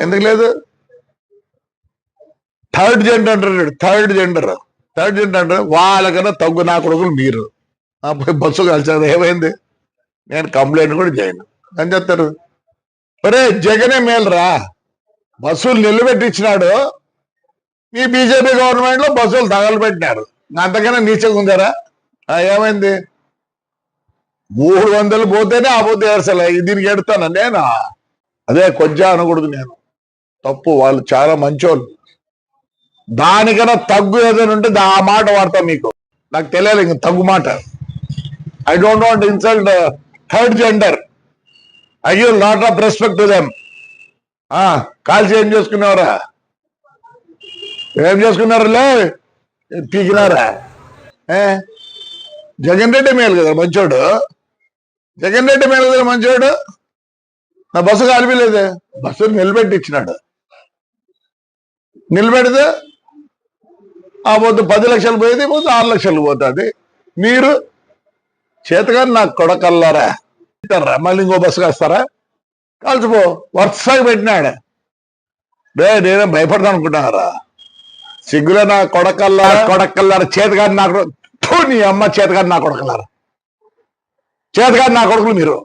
ఎందుకు లేదు? Third gender అంటారు థర్డ్ జెండర్ థర్డ్ జెండర్ అంటే వాళ్ళకన్నా తగ్గు నా కొడుకులు మీరు. పోయి బస్సు కలిసారు ఏమైంది? నేను కంప్లైంట్ కూడా చేయను. అని చెప్తారు ఒరే జగనే మేలరా బస్సులు నిలబెట్టించినాడు. ఈ బీజేపీ గవర్నమెంట్లో బస్సులు తగలబెట్టినారు. అంతకన్నా నీచంగా ఉందారా? ఏమైంది? మూడు వందలు పోతేనే ఆ పోతే అసలు దీనికి ఎడతాను నేను? అదే కొజ్జా అనకూడదు నేను. తప్పు వాళ్ళు చాలా మంచోళ్ళు. దానికన్నా తగ్గు ఏదైనా ఉంటే ఆ మాట వాడతా మీకు. నాకు తెలియాలి ఇంక తగ్గు మాట. I don't want insult third gender I you lot of respect to them కాల్చి ఏం చేసుకున్నారా ఏం చేసుకున్నారులే? పీకినారా? జగన్ రెడ్డి మేలు కదా మంచోడు. జగన్ రెడ్డి మేలు కదా మంచోడు. నా బస్సు కాలిపిలేదే. బస్సు నిలబెట్టి ఇచ్చినాడు నిలబెడితే ఆ పొద్దు పది లక్షలు పోయేది ఈ పొద్దు ఆరు లక్షలు పోతుంది. మీరు చేతగాని నాకు కొడకల్లారా? ఇస్తారా? మళ్ళీ ఇంకో బస్సు కాస్తారా కాల్చిపో. వరుసగా పెట్టినాడు రే నేనే భయపడదాం అనుకుంటున్నారా? సిగ్గులో నా కొడకల్లారా? కొడకల్లారా? చేతగాని నాకు థూ, నీ అమ్మ చేతగాని నా కొడకల్లారా? చేతగాని నా కొడుకులు మీరు.